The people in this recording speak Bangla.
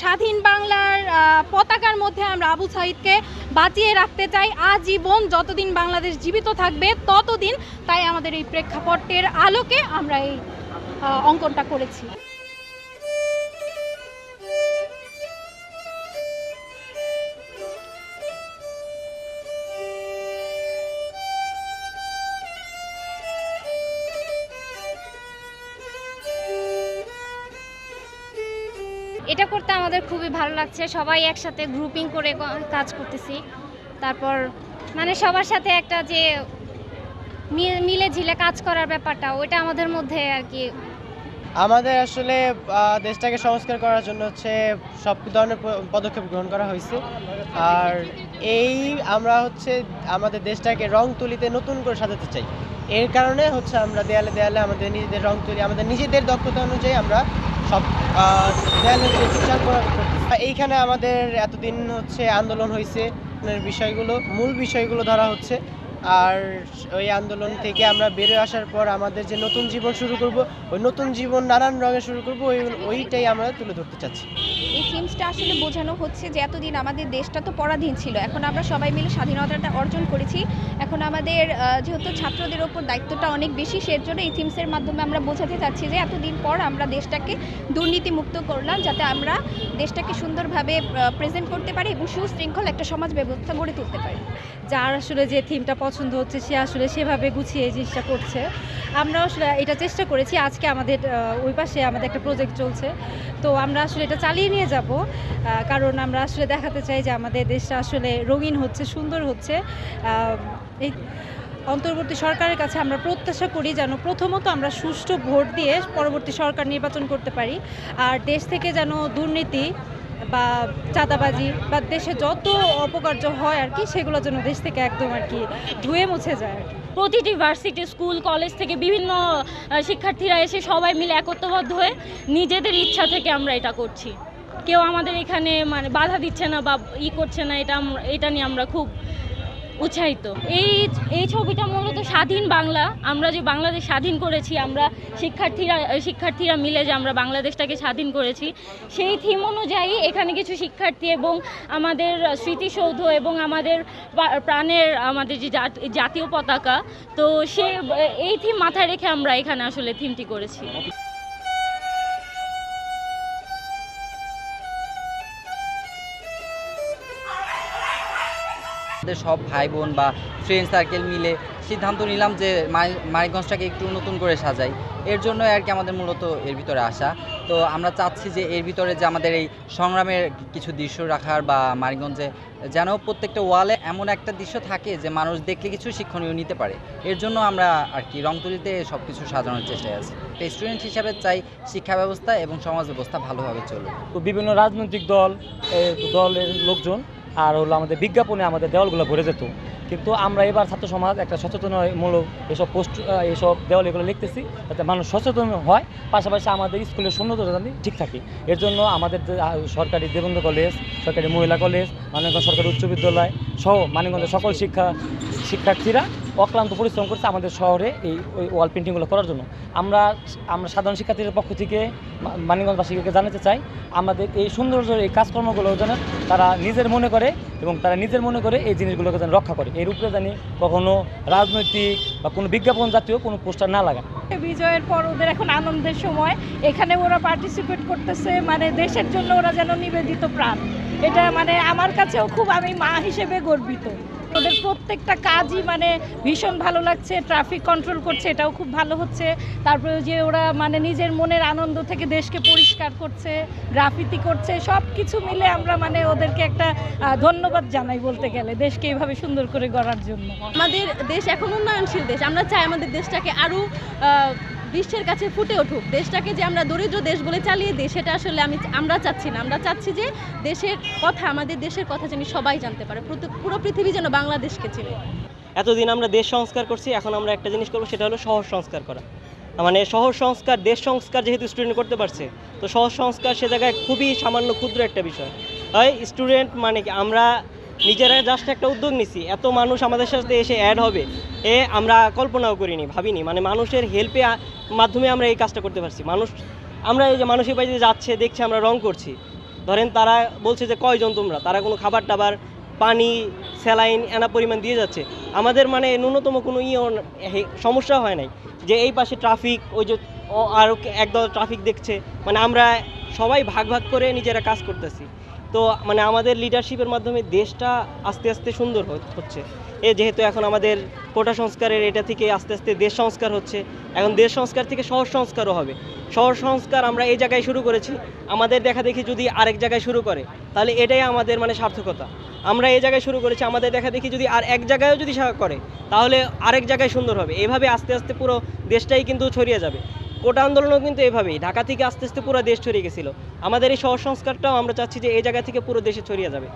স্বাধীন বাংলার পতাকার মধ্যে আমরা আবু সাইদকে বাঁচিয়ে রাখতে চাই। আজীবন যতদিন বাংলাদেশ জীবিত থাকবে, ততদিন তাই আমাদের এই প্রেক্ষাপটের আলোকে আমরা এই অঙ্কনটা করেছি। এটা করতে আমাদের খুবই ভালো লাগছে। সবাই একসাথে গ্রুপিং করে কাজ করতেছি। তারপর মানে সবার সাথে একটা যে মিলে ঝিলে কাজ করার ব্যাপারটা, ওইটা আমাদের মধ্যে আর কি আমাদের আসলে দেশটাকে সংস্কার করার জন্য হচ্ছে সব ধরনের পদক্ষেপ গ্রহণ করা হয়েছে। আর এই আমরা হচ্ছে আমাদের দেশটাকে রং তুলিতে নতুন করে সাজাতে চাই। এর কারণে হচ্ছে আমরা দেয়ালে দেয়ালে আমাদের নিজেদের রং তুলি, আমাদের নিজেদের দক্ষতা অনুযায়ী আমরা সব চিত্রাঙ্কন করা-। এইখানে আমাদের এতদিন হচ্ছে আন্দোলন হয়েছে বিষয়গুলো মূল বিষয়গুলো ধরা হচ্ছে আর ওই আন্দোলন থেকে আমরা বেরিয়ে আসার পর আমাদের যে নতুন জীবন শুরু করব ওই নতুন জীবন নানান রঙে শুরু করব ওই ওইটাই আমরা তুলে ধরতে চাচ্ছি। এই থিমসটা আসলে বোঝানো হচ্ছে যে এতদিন আমাদের দেশটা তো পরাধীন ছিল এখন আমরা সবাই মিলে স্বাধীনতাটা অর্জন করেছি। এখন আমাদের যেহেতু ছাত্রদের ওপর দায়িত্বটা অনেক বেশি সের জন্য এই থিমসের মাধ্যমে আমরা বোঝাতে চাচ্ছি যে এতদিন পর আমরা দেশটাকে দুর্নীতিমুক্ত করলাম যাতে আমরা দেশটাকে সুন্দরভাবে প্রেজেন্ট করতে পারি এবং সুশৃঙ্খল একটা সমাজ ব্যবস্থা গড়ে তুলতে পারি। যার আসলে যে থিমটা পছন্দ হচ্ছে, সে আসলে সেভাবে গুছিয়ে এই জিনিসটা করছে। আমরা আসলে এটা চেষ্টা করেছি, আজকে আমাদের ওই পাশে আমাদের একটা প্রজেক্ট চলছে। তো আমরা আসলে এটা চালিয়ে নিয়ে যাব কারণ আমরা আসলে দেখাতে চাই যে আমাদের দেশটা আসলে রঙিন হচ্ছে, সুন্দর হচ্ছে। এই অন্তর্বর্তী সরকারের কাছে আমরা প্রত্যাশা করি যেন প্রথমত আমরা সুষ্ঠু ভোট দিয়ে পরবর্তী সরকার নির্বাচন করতে পারি, আর দেশ থেকে যেন দুর্নীতি বা চাঁদাবাজি বা দেশে যত অপকার্য হয় আর কি, সেগুলো যেন দেশ থেকে একদম আর কি ধুয়ে মুছে যায় আর কি। প্রতিটি ভার্সিটি, স্কুল, কলেজ থেকে বিভিন্ন শিক্ষার্থীরা এসে সবাই মিলে একত্রবদ্ধ হয়ে নিজেদের ইচ্ছা থেকে আমরা এটা করছি। কেউ আমাদের এখানে মানে বাধা দিচ্ছে না বা ই করছে না, এটা এটা নিয়ে আমরা খুব উৎসাহিত এই এই ছবিটা মূলত স্বাধীন বাংলা। আমরা যে বাংলাদেশ স্বাধীন করেছি, আমরা শিক্ষার্থীরা শিক্ষার্থীরা মিলে যে আমরা বাংলাদেশটাকে স্বাধীন করেছি, সেই থিম অনুযায়ী এখানে কিছু শিক্ষার্থী এবং আমাদের স্মৃতিসৌধ এবং আমাদের প্রাণের আমাদের যে জাত- জাতীয় পতাকা, তো সে, এই থিম মাথায় রেখে আমরা এখানে আসলে থিমটি করেছি। সব ভাই বোন বা ফ্রেন্ড সার্কেল মিলে সিদ্ধান্ত নিলাম যে মাই- মানিকগঞ্জটাকে একটু নতুন করে সাজাই। এর জন্য আর কি আমাদের মূলত এর ভিতরে আসা। তো আমরা চাচ্ছি যে এর ভিতরে যে আমাদের এই সংগ্রামের কিছু দৃশ্য রাখার বা মানিকগঞ্জে যেন প্রত্যেকটা ওয়ালে এমন একটা দৃশ্য থাকে যে মানুষ দেখলে কিছু শিক্ষণীয় নিতে পারে। এর জন্য আমরা আর কি রংতুলিতে সব কিছু সাজানোর চেষ্টায় আছি। স্টুডেন্ট হিসাবে চাই শিক্ষা ব্যবস্থা এবং সমাজ ব্যবস্থা ভালোভাবে চলবে তো বিভিন্ন রাজনৈতিক দল দলের লোকজন আর হলো আমাদের বিজ্ঞাপনে আমাদের দেওয়ালগুলো ভরে যেত। কিন্তু আমরা এবার ছাত্র সমাজ একটা সচেতনমূলক এসব পোস্ট এসব দেওয়াল এগুলো লিখতেছি যাতে মানুষ সচেতন হয়। পাশাপাশি আমাদের স্কুলের শূন্যতা জানি ঠিক থাকে। এর জন্য আমাদের সরকারি দেবেন্দ্র কলেজ সরকারি মহিলা কলেজ মানিকগঞ্জ সরকারি উচ্চ বিদ্যালয় সহ মানিকগঞ্জের সকল শিক্ষা, শিক্ষার্থীরা অক্লান্ত পরিশ্রম করছে আমাদের শহরে এই ওই ওয়াল পেন্টিংগুলো করার জন্য। আমরা আমরা সাধারণ শিক্ষার্থীদের পক্ষ থেকে মানিকগঞ্জবাসীকে জানাতে চাই, আমাদের এই সৌন্দর্যের এই কাজকর্মগুলো যেন তারা নিজের মনে করে এবং তারা নিজের মনে করে এই জিনিসগুলোকে যেন রক্ষা করে। এর উপরে জানি কখনো রাজনৈতিক বা কোনো বিজ্ঞাপন জাতীয় কোনো পোস্টার না লাগায় বিজয়ের পর ওদের এখন আনন্দের সময়। এখানে ওরা পার্টিসিপেট করতেছে মানে দেশের জন্য ওরা যেন নিবেদিত প্রাণ। এটা মানে আমার কাছেও খুব আমি মা হিসেবে গর্বিত। ওদের প্রত্যেকটা কাজই মানে ভীষণ ভালো লাগছে ট্রাফিক কন্ট্রোল করছে, এটাও খুব ভালো হচ্ছে। তারপরে যে ওরা মানে নিজের মনের আনন্দ থেকে দেশকে পরিষ্কার করছে গ্রাফিতি করছে সব কিছু মিলে আমরা মানে ওদেরকে একটা ধন্যবাদ জানাই বলতে গেলে, দেশকে এইভাবে সুন্দর করে গড়ার জন্য। আমাদের দেশ এখন উন্নয়নশীল দেশ, আমরা চাই আমাদের দেশটাকে আরও বিশ্বের কাছে ফুটে উঠুক। দেশটাকে যে আমরা দরিদ্র দেশ বলে চালিয়ে দিই, সেটা আসলে আমি আমরা চাচ্ছি না। আমরা চাচ্ছি যে দেশের কথা, আমাদের দেশের কথা যেন সবাই জানতে পারে। পুরো পৃথিবী যেন বাংলাদেশকে চেনে। এতদিন আমরা দেশ সংস্কার করছি, এখন আমরা একটা জিনিস করব, সেটা হলো শহর সংস্কার করা। মানে শহর সংস্কার, দেশ সংস্কার যেহেতু স্টুডেন্ট করতে পারছে, তো শহর সংস্কার সে জায়গায় খুবই সামান্য ক্ষুদ্র একটা বিষয়। হয় স্টুডেন্ট মানে আমরা নিজেরা জাস্ট একটা উদ্যোগ নিছি। এত মানুষ আমাদের সাথে এসে অ্যাড হবে, এ আমরা কল্পনাও করিনি, ভাবিনি। মানে মানুষের হেল্পে মাধ্যমে আমরা এই কাজটা করতে পারছি। মানুষ, আমরা এই যে মানুষের বাড়িতে যাচ্ছে, দেখছে আমরা রং করছি। ধরেন তারা বলছে যে, কয়জন তোমরা? তারা কোনো খাবার টাবার, পানি, স্যালাইন এনা পরিমাণ দিয়ে যাচ্ছে। আমাদের মানে ন্যূনতম কোনো ইয়ে সমস্যা হয় নাই। যে এই পাশে ট্রাফিক ওই যে, ও আরও একদল ট্রাফিক দেখছে। মানে আমরা সবাই ভাগ ভাগ করে নিজেরা কাজ করতেছি। তো মানে আমাদের লিডারশিপের মাধ্যমে দেশটা আস্তে আস্তে সুন্দর হচ্ছে। এ যেহেতু এখন আমাদের কোটা সংস্কারের এটা থেকে আস্তে আস্তে দেশ সংস্কার হচ্ছে, এখন দেশ সংস্কার থেকে শহর সংস্কারও হবে। শহর সংস্কার আমরা এই জায়গায় শুরু করেছি, আমাদের দেখা দেখি যদি আরেক জায়গায় শুরু করে, তাহলে এটাই আমাদের মানে সার্থকতা। আমরা এই জায়গায় শুরু করেছি, আমাদের দেখা দেখি যদি আর এক জায়গায়ও যদি করে, তাহলে আরেক জায়গায় সুন্দর হবে। এভাবে আস্তে আস্তে পুরো দেশটাই কিন্তু ছড়িয়ে যাবে। কোটা আন্দোলনও কিন্তু এভাবেই। ঢাকা থেকে আস্তে আস্তে পুরো দেশ ছড়িয়ে গেছিল। আমাদের এই শহর সংস্কারটাও আমরা চাচ্ছি যে এই জায়গা থেকে পুরো দেশে ছড়িয়ে যাবে।